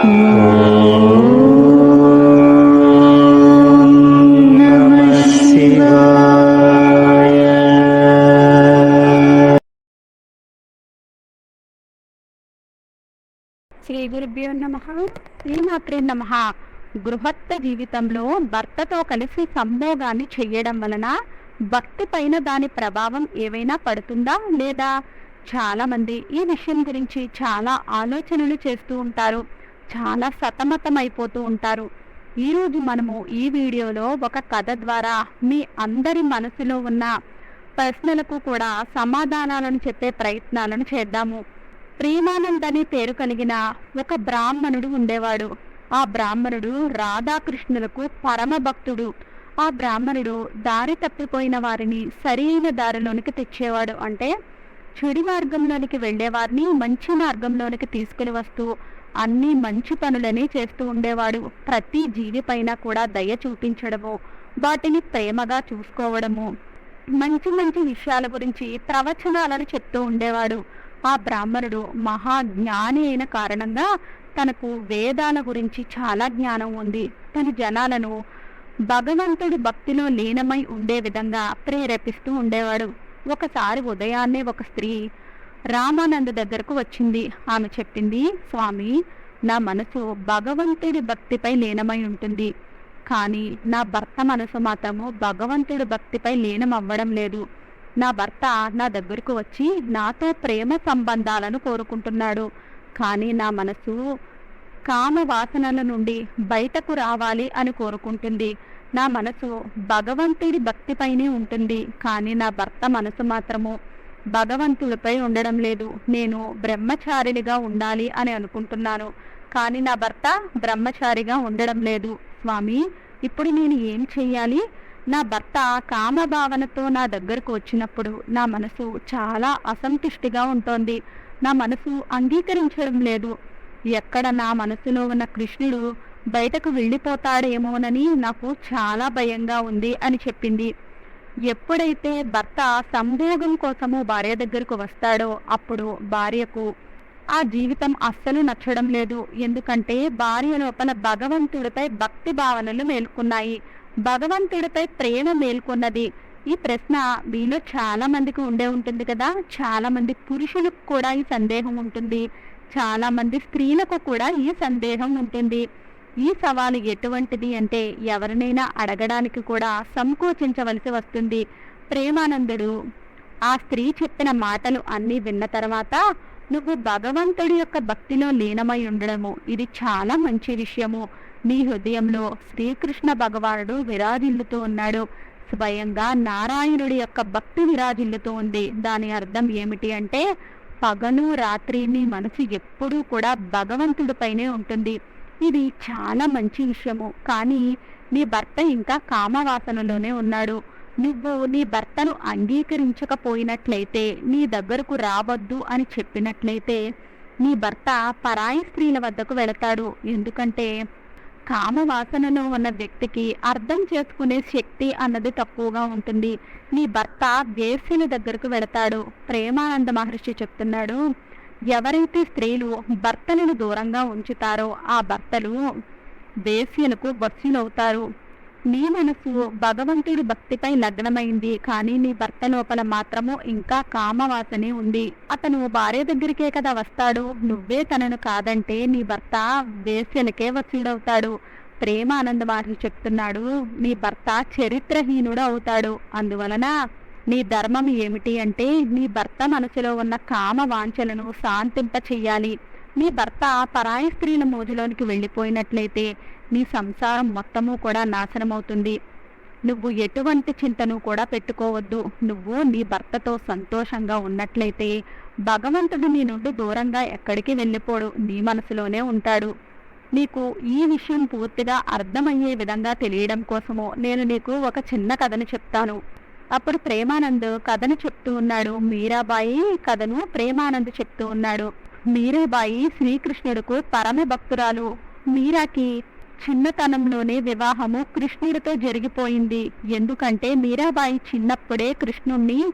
శ్రీ గురుభ్యో నమ. శ్రీమాత్రే నమ. గృహస్థ జీవితంలో భర్తతో కలిసి సంభోగాన్ని చెయ్యడం వలన భక్తి పైన దాని ప్రభావం ఏవైనా పడుతుందా లేదా? చాలా మంది ఈ విషయం గురించి చాలా ఆలోచనలు చేస్తూ ఉంటారు. చాలా సతమతం అయిపోతూ ఉంటారు ఈరోజు మనము ఈ వీడియోలో ఒక కథ ద్వారా మీ అందరి మనసులో ఉన్న ప్రశ్నలకు కూడా సమాధానాలను చెప్పే ప్రయత్నాలను చేద్దాము. ప్రేమానంద్ అనే పేరు కలిగిన ఒక బ్రాహ్మణుడు ఉండేవాడు. ఆ బ్రాహ్మణుడు రాధాకృష్ణులకు పరమ భక్తుడు. ఆ బ్రాహ్మణుడు దారి తప్పిపోయిన వారిని సరైన దారిలోనికి తెచ్చేవాడు అంటే చెడు మార్గంలోనికి వెళ్ళేవారిని మంచి మార్గంలోనికి తీసుకుని వస్తూ అన్ని మంచి పనులనే చేస్తూ ఉండేవాడు. ప్రతి జీవి పైన కూడా దయ చూపించడము వాటిని ప్రేమగా చూసుకోవడము. మంచి మంచి విషయాల గురించి ప్రవచనాలను చెప్తూ ఉండేవాడు. ఆ బ్రాహ్మణుడు మహా జ్ఞాని అయిన కారణంగా తనకు వేదాల గురించి చాలా జ్ఞానం ఉంది. తన జనాలను భగవంతుడి భక్తిలో లీనమై ఉండే విధంగా ప్రేరేపిస్తూ ఉండేవాడు. ఒకసారి ఉదయాన్నే ఒక స్త్రీ రామానంద దగ్గరకు వచ్చింది. ఆమె చెప్పింది స్వామి నా మనసు భగవంతుడి భక్తిపై లీనమై ఉంటుంది. కానీ నా భర్త మనసు మాత్రము భగవంతుడి భక్తిపై లీనం అవ్వడం లేదు. నా భర్త నా దగ్గరకు వచ్చి నాతో ప్రేమ సంబంధాలను కోరుకుంటున్నాడు. కానీ నా మనసు కామ వాసనల నుండి బయటకు రావాలి అని కోరుకుంటుంది. నా మనసు భగవంతుడి భక్తిపైనే ఉంటుంది. కానీ నా భర్త మనసు మాత్రము భగవంతుడిపై ఉండడం లేదు. నేను బ్రహ్మచారినిగా ఉండాలి అని అనుకుంటున్నాను. కానీ నా భర్త బ్రహ్మచారిగా ఉండడం లేదు. స్వామి ఇప్పుడు నేను ఏం చెయ్యాలి? నా భర్త కామభావనతో నా దగ్గరకు వచ్చినప్పుడు నా మనసు చాలా అసంతుష్టిగా ఉంటోంది. నా మనసు అంగీకరించడం లేదు. ఎక్కడ నా మనసులో ఉన్న కృష్ణుడు బయటకు వెళ్ళిపోతాడేమోనని నాకు చాలా భయంగా ఉంది అని చెప్పింది. ఎప్పుడైతే భర్త సంభోగం కోసము భార్య దగ్గరకు వస్తాడో అప్పుడు భార్యకు ఆ జీవితం అస్సలు నచ్చడం లేదు. ఎందుకంటే భార్య లోపల భగవంతుడిపై భక్తి భావనలు మేల్కొన్నాయి. భగవంతుడిపై ప్రేమ మేల్కొన్నది. ఈ ప్రశ్న మీలో చాలా మందికి ఉండే ఉంటుంది కదా. చాలా మంది పురుషులకు కూడా ఈ సందేహం ఉంటుంది. చాలా మంది స్త్రీలకు కూడా ఈ సందేహం ఉంటుంది. ఈ సవాలు ఎటువంటిది అంటే ఎవరినైనా అడగడానికి కూడా సంకోచించవలసి వస్తుంది. ప్రేమానందుడు ఆ స్త్రీ చెప్పిన మాటలు అన్నీ విన్న తర్వాత నువ్వు భగవంతుడి యొక్క భక్తిలో లీనమై ఉండడము ఇది చాలా మంచి విషయము. నీ హృదయంలో శ్రీకృష్ణ భగవానుడు విరాజిల్లుతూ ఉన్నాడు. స్వయంగా నారాయణుడి యొక్క భక్తి విరాజిల్లుతూ ఉంది. దాని అర్థం ఏమిటి అంటే పగలు రాత్రి నీ మనసు ఎప్పుడూ కూడా భగవంతుడిపైనే ఉంటుంది. ఇది చాలా మంచి విషయము. కానీ నీ భర్త ఇంకా కామవాసనలోనే ఉన్నాడు. నువ్వు నీ భర్తను అంగీకరించకపోయినట్లయితే నీ దగ్గరకు రావద్దు అని చెప్పినట్లయితే నీ భర్త పరాయి స్త్రీల వద్దకు వెళతాడు. ఎందుకంటే కామవాసనలో ఉన్న వ్యక్తికి అర్థం చేసుకునే శక్తి అన్నది తక్కువగా ఉంటుంది. నీ భర్త వేసిన దగ్గరకు వెళతాడు. ప్రేమానంద మహర్షి చెప్తున్నాడు ఎవరైతే స్త్రీలు భర్తలను దూరంగా ఉంచుతారో ఆ భర్తలు వేశ్యలకు వశ్యులవుతారు నీ మనసు భగవంతుడి భక్తిపై నగ్నమైంది కానీ నీ భర్త లోపల మాత్రము ఇంకా కామవాసనే ఉంది. అతను భార్య దగ్గరికే కదా వస్తాడు. నువ్వే తనను కాదంటే నీ భర్త వేశ్యలకే వసుడవుతాడు ప్రేమానంద మహర్షి చెప్తున్నాడు. నీ భర్త చరిత్రహీనుడు అవుతాడు. అందువలన నీ ధర్మం ఏమిటి అంటే నీ భర్త మనసులో ఉన్న కామ వాంఛలను శాంతింప చెయ్యాలి. నీ భర్త పరాయి స్త్రీల మోజులోనికి వెళ్ళిపోయినట్లయితే నీ సంసారం మొత్తము కూడా నాశనమవుతుంది. నువ్వు ఎటువంటి చింతను కూడా పెట్టుకోవద్దు. నువ్వు నీ భర్తతో సంతోషంగా ఉన్నట్లయితే భగవంతుడు నీ నుండి దూరంగా ఎక్కడికి వెళ్ళిపోడు. నీ మనసులోనే ఉంటాడు. నీకు ఈ విషయం పూర్తిగా అర్థమయ్యే విధంగా తెలియడం కోసము నేను నీకు ఒక చిన్న కథను చెప్తాను. అప్పుడు ప్రేమానంద్ కథను చెప్తూ ఉన్నాడు. మీరాబాయి కథను ప్రేమానంద్ చెప్తూ ఉన్నాడు. మీరాబాయి శ్రీకృష్ణుడుకు పరమ భక్తురాలు. మీరాకి చిన్నతనంలోనే వివాహము కృష్ణుడితో జరిగిపోయింది. ఎందుకంటే మీరాబాయి చిన్నప్పుడే కృష్ణుణ్ణి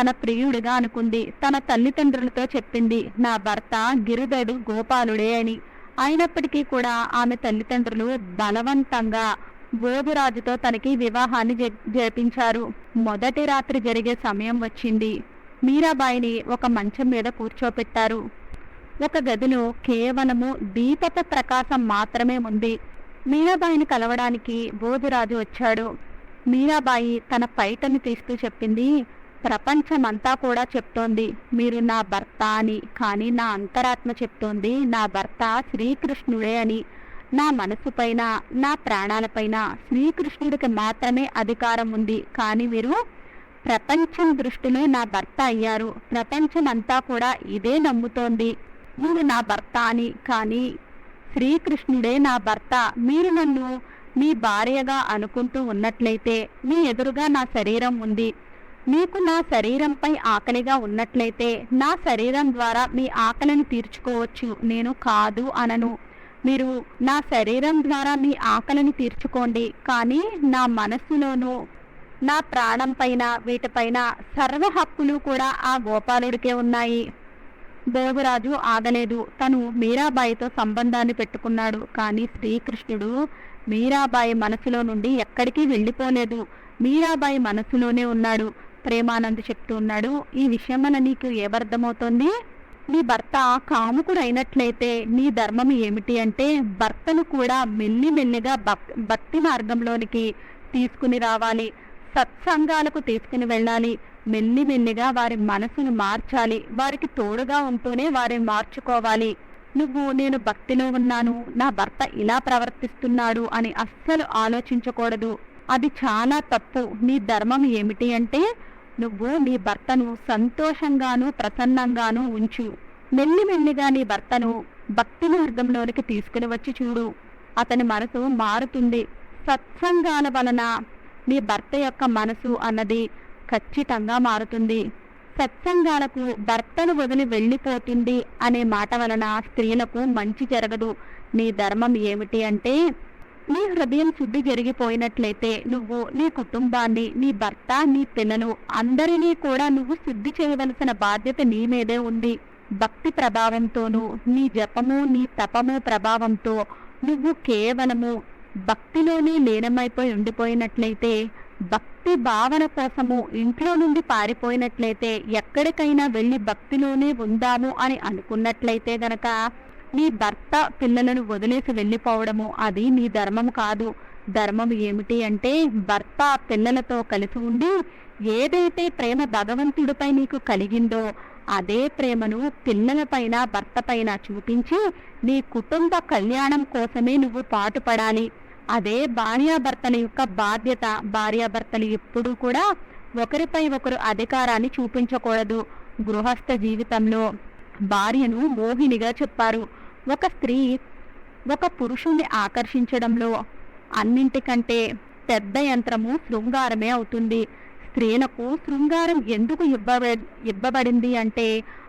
తన ప్రియుడిగా అనుకుంది. తన తల్లిదండ్రులతో చెప్పింది నా భర్త గిరిధడు గోపాలుడే అని. అయినప్పటికీ కూడా ఆమె తల్లిదండ్రులు బలవంతంగా బోధురాజుతో తనకి వివాహాన్ని జ- జరిపించారు. మొదటి రాత్రి జరిగే సమయం వచ్చింది. మీరాబాయిని ఒక మంచం మీద కూర్చోపెట్టారు. ఒక గదిలో కేవలము దీపపు ప్రకాశం మాత్రమే ఉంది. మీరాబాయిని కలవడానికి బోధురాజు వచ్చాడు. మీరాబాయి తన పైటను తీస్తూ చెప్పింది ప్రపంచమంతా కూడా చెప్తోంది. మీరు నా భర్త అని కానీ నా అంతరాత్మ చెప్తోంది. నా భర్త శ్రీకృష్ణుడే అని. నా మనసుపైన నా ప్రాణాలపైన శ్రీకృష్ణుడికి మాత్రమే అధికారం ఉంది. కానీ మీరు ప్రపంచం దృష్టిలో నా భర్త అయ్యారు. ప్రపంచం అంతా కూడా ఇదే నమ్ముతోంది. మీరు నా భర్త అని. కానీ శ్రీకృష్ణుడే నా భర్త. మీరు నన్ను మీ భార్యగా అనుకుంటూ ఉన్నట్లయితే మీ ఎదురుగా నా శరీరం ఉంది. మీకు నా శరీరంపై ఆకలిగా ఉన్నట్లయితే నా శరీరం ద్వారా మీ ఆకలిని తీర్చుకోవచ్చు. నేను కాదు అనను. మీరు నా శరీరం ద్వారా మీ ఆకలిని తీర్చుకోండి కానీ నా మనస్సులోనూ నా ప్రాణం పైన వీటిపైన సర్వ హక్కులు కూడా ఆ గోపాలుడికే ఉన్నాయి. దేవరాజు ఆగలేదు. తను మీరాబాయితో సంబంధాన్ని పెట్టుకున్నాడు. కానీ శ్రీకృష్ణుడు మీరాబాయి మనసులో నుండి ఎక్కడికి వెళ్ళిపోలేదు. మీరాబాయి మనసులోనే ఉన్నాడు. ప్రేమానంద్ చెప్తూ ఉన్నాడు ఈ విషయం నీకు ఏమర్థమవుతోంది నీ భర్త కాముకుడైనట్లయితే నీ ధర్మం ఏమిటి అంటే భర్తను కూడా మెల్లి మెల్లిగా భక్తి మార్గంలోనికి తీసుకుని రావాలి. సత్సంగాలకు తీసుకుని వెళ్ళాలి. మెల్లి మెల్లిగా వారి మనసును మార్చాలి. వారికి తోడుగా ఉంటూనే వారిని మార్చుకోవాలి. నువ్వు నేను భక్తిలో ఉన్నాను. నా భర్త ఇలా ప్రవర్తిస్తున్నాడు అని అస్సలు ఆలోచించకూడదు. అది చాలా తప్పు. నీ ధర్మం ఏమిటి అంటే నువ్వు నీ భర్తను సంతోషంగాను ప్రసన్నంగాను ఉంచు. మెల్లిమెల్లిగా నీ భర్తను భక్తి మార్గంలోనికి తీసుకుని వచ్చి చూడు. అతని మనసు మారుతుంది. సత్సంగాల వలన నీ భర్త యొక్క మనసు అన్నది ఖచ్చితంగా మారుతుంది. సత్సంగాలకు భర్తను వదిలి వెళ్ళిపోతుంది అనే మాట వలన స్త్రీలకు మంచి జరగదు. నీ ధర్మం ఏమిటి అంటే నీ హృదయం శుద్ధి జరిగిపోయినట్లయితే నువ్వు నీ కుటుంబాన్ని నీ భర్త నీ పిల్లలు అందరినీ కూడా నువ్వు శుద్ధి చేయవలసిన బాధ్యత నీ మీదే ఉంది. భక్తి ప్రభావంతోనూ నీ జపము నీ తపము ప్రభావంతో నువ్వు కేవలము భక్తిలోనే లీనమైపోయి ఉండిపోయినట్లయితే భక్తి భావన కోసము ఇంట్లో నుండి పారిపోయినట్లయితే ఎక్కడికైనా వెళ్ళి భక్తిలోనే ఉందాము అని అనుకున్నట్లయితే గనక నీ భర్త పిల్లలను వదిలేసి వెళ్ళిపోవడము అది నీ ధర్మం కాదు. ధర్మం ఏమిటి అంటే భర్త పిల్లలతో కలిసి ఉండి ఏదైతే ప్రేమ భగవంతుడిపై నీకు కలిగిందో అదే ప్రేమను పిల్లలపైన భర్త పైన చూపించి నీ కుటుంబ కళ్యాణం కోసమే నువ్వు పాటుపడాలి. అదే భార్యాభర్తల యొక్క బాధ్యత. భార్యాభర్తలు ఎప్పుడూ కూడా ఒకరిపై ఒకరు అధికారాన్ని చూపించకూడదు గృహస్థ జీవితంలో. భార్యను మోహినిగా చెప్పారు. ఒక స్త్రీ ఒక పురుషుణ్ణి ఆకర్షించడంలో అన్నింటికంటే పెద్ద యంత్రము శృంగారమే అవుతుంది. స్త్రీలకు శృంగారం ఎందుకు ఇవ్వబ ఇవ్వబడింది అంటే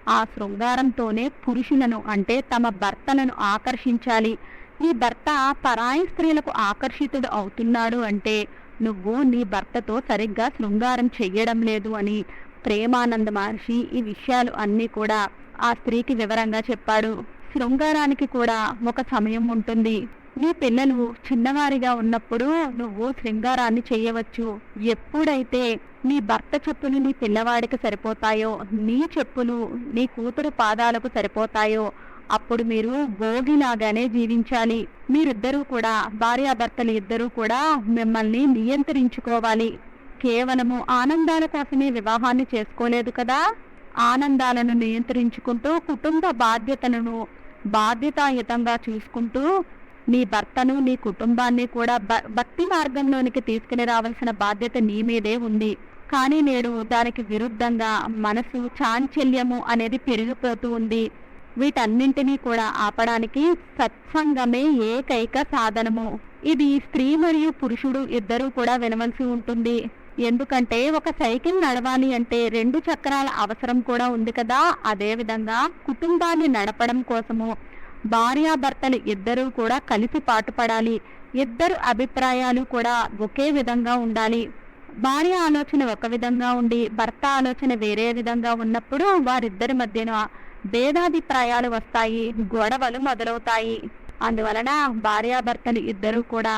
ఆ శృంగారంతోనే పురుషులను అంటే తమ భర్తలను ఆకర్షించాలి. నీ భర్త పరాయి స్త్రీలకు ఆకర్షితుడు అవుతున్నాడు అంటే నువ్వు నీ భర్తతో సరిగ్గా శృంగారం చెయ్యడం లేదు అని ప్రేమానంద మహర్షి ఈ విషయాలు అన్నీ కూడా ఆ స్త్రీకి వివరంగా చెప్పాడు. శృంగారానికి కూడా ఒక సమయం ఉంటుంది. నీ పిల్లలు చిన్నవారిగా ఉన్నప్పుడు నువ్వు శృంగారాన్ని చేయవచ్చు. ఎప్పుడైతే నీ భర్త చెప్పులు నీ పిల్లవాడికి సరిపోతాయో నీ చెప్పులు నీ కూతురు పాదాలకు సరిపోతాయో అప్పుడు మీరు భోగిలాగానే జీవించాలి. మీరిద్దరూ కూడా భార్యాభర్తలు ఇద్దరూ కూడా మిమ్మల్ని నియంత్రించుకోవాలి. కేవలము ఆనందాల కోసమే వివాహాన్ని చేసుకోలేదు కదా? ఆనందాలను నియంత్రించుకుంటూ కుటుంబ బాధ్యతలను బాధ్యతాయుతంగా చూసుకుంటూ నీ భర్తను నీ కుటుంబాన్ని కూడా భ- భక్తి మార్గంలోనికి తీసుకుని రావాల్సిన బాధ్యత నీ మీదే ఉంది. కానీ నేడు దానికి విరుద్ధంగా మనసు చాంచల్యము అనేది పెరిగిపోతూ ఉంది. వీటన్నింటినీ కూడా ఆపడానికి సత్సంగమే ఏకైక సాధనము. ఇది స్త్రీ మరియు పురుషుడు ఇద్దరూ కూడా వినవలసి ఉంటుంది. ఎందుకంటే ఒక సైకిల్ నడవాలి అంటే రెండు చక్రాల అవసరం కూడా ఉంది కదా. అదే విధంగా కుటుంబాన్ని నడపడం కోసము భార్యాభర్తలు ఇద్దరూ కూడా కలిసి పాటుపడాలి. ఇద్దరు అభిప్రాయాలు కూడా ఒకే విధంగా ఉండాలి. భార్య ఆలోచన ఒక విధంగా ఉండి భర్త ఆలోచన వేరే విధంగా ఉన్నప్పుడు వారిద్దరి మధ్యన భేదాభిప్రాయాలు వస్తాయి గొడవలు మొదలవుతాయి. అందువలన భార్యాభర్తలు ఇద్దరు కూడా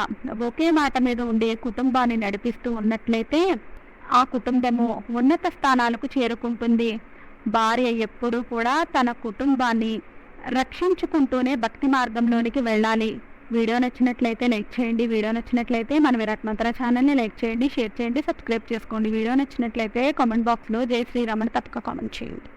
ఒకే మాట మీద ఉండే కుటుంబాన్ని నడిపిస్తూ ఉన్నట్లయితే ఆ కుటుంబము ఉన్నత స్థానాలకు చేరుకుంటుంది. భార్య ఎప్పుడూ కూడా తన కుటుంబాన్ని రక్షించుకుంటూనే భక్తి మార్గంలోనికి వెళ్ళాలి. వీడియో నచ్చినట్లయితే లైక్ చేయండి. వీడియో నచ్చినట్లయితే మన విరాట్ మంత్ర ఛానల్ని లైక్ చేయండి షేర్ చేయండి సబ్స్క్రైబ్ చేసుకోండి. వీడియో నచ్చినట్లయితే కామెంట్ బాక్స్లో జై శ్రీరామని తప్పక కామెంట్ చేయండి.